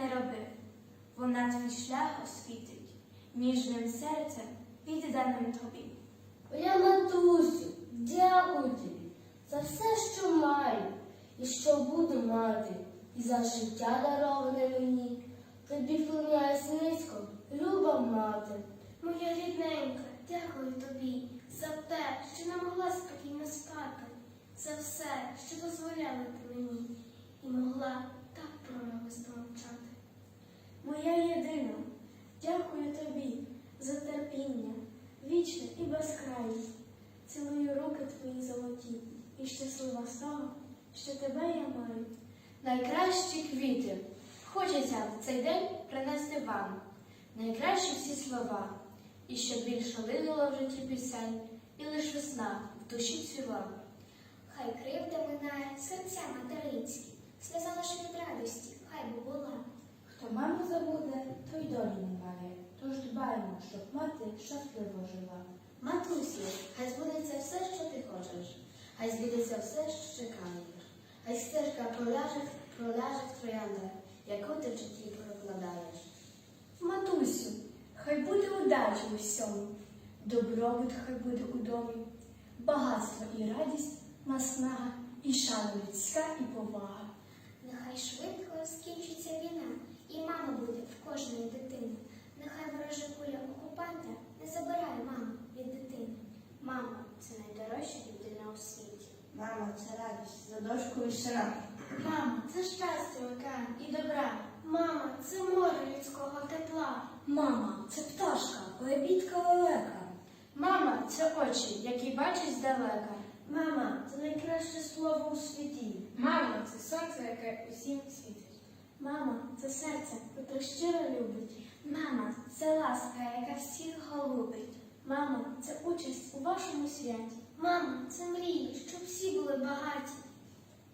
не роби, вона твій шлях освітить, ніжним серцем відданим тобі. Моя матусю, дякую тобі за все, що маю, і що буду мати, і за життя дароване мені. Тобі вклоняюсь низько, люба мати. Моя рідненька, дякую тобі за те, що не могла спокійно спати, за все, що дозволяли ти мені, і могла так промовити мовчати. Моя єдина, дякую тобі за терпіння, вічне і безкрайне. Цілую руки твої золоті, і щаслива того, що тебе я маю. Найкращі квіти хочеться в цей день принести вам. Найкращі всі слова, і щоб більше линуло в житті пісень, і лиш весна в душі цвіла. Хай кривда минає серця материнські, сльоза лиш від радості, хай би була. Хто маму забуде, той долі немає. Тож дбаємо, щоб мати щасливо жила. Матусю, хай збудеться все, що ти хочеш, хай збудеться все, що чекаєш. Хай стежка проляже, проляже в трояндах, яку ти в житті прокладаєш. Матусю, хай буде удача у всьому, добробут хай буде у домі, багатство і радість, наснага, і шана людська, і повага. Нехай швидко скінчиться війна, і мама буде в кожної дитини. Нехай ворожа куля окупанта не забирає маму від дитини. Мама це найдорожча людина у світі. Мама, це радість за дошку і сина. Мама це щастя океан і добра. Мама це море людського тепла. Мама, це пташка, лебідка лелека. Мама це очі, які бачать здалека. Мама це найкраще слово у світі. Мама це сонце, яке усім світить. Мама це серце, котре щиро любить. Мама це ласка, яка всіх голубить. Мама це участь у вашому святі. Мама це мрії, щоб всі були багаті.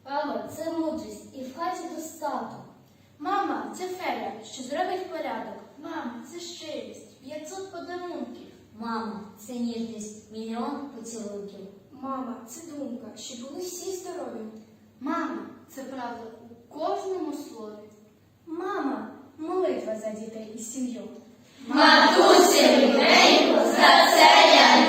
Мама, це мудрість і в хаті достаток. Мама це фея, що зробить порядок. Мама це щирість, 500 подарунків. Мама, це ніжність, мільйон поцілунків. Мама це думка, що були всі здорові. Мама це правда у кожному слові. Мама молитва за дітей і сім'ю. Матусі, рідненько, за це я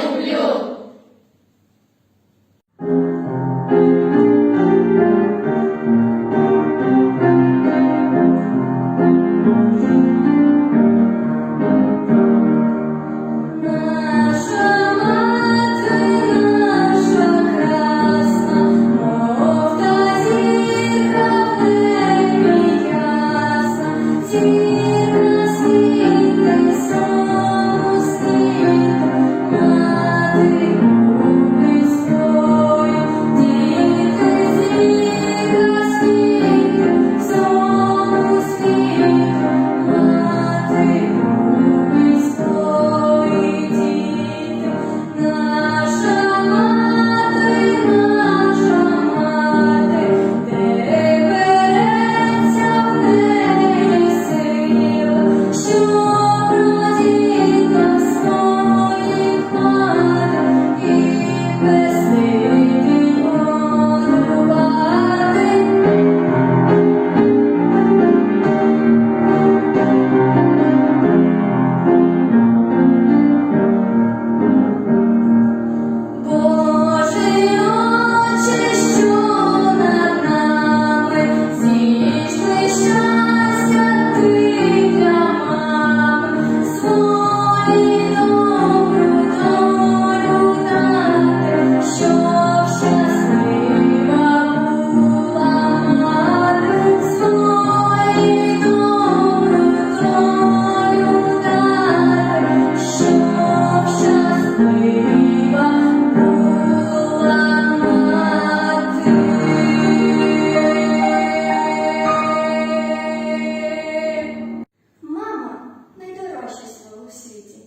найдорожче слово у світі.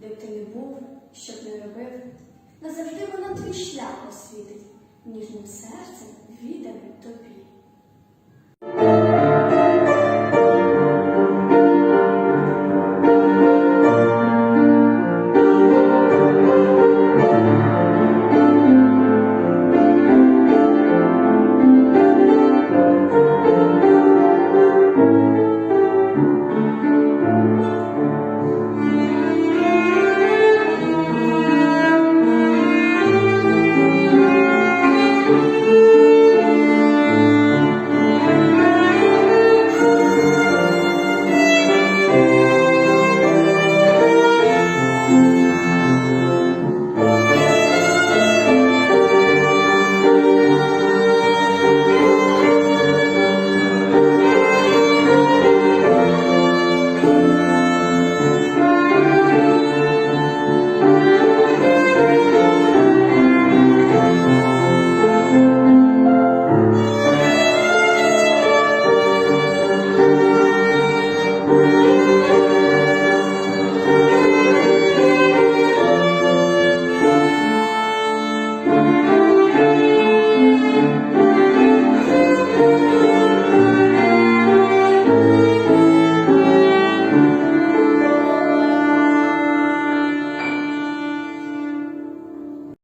Де б ти не був, що б не робив, назавжди вона твій шлях освітить, ніжним серцем віддане тобі.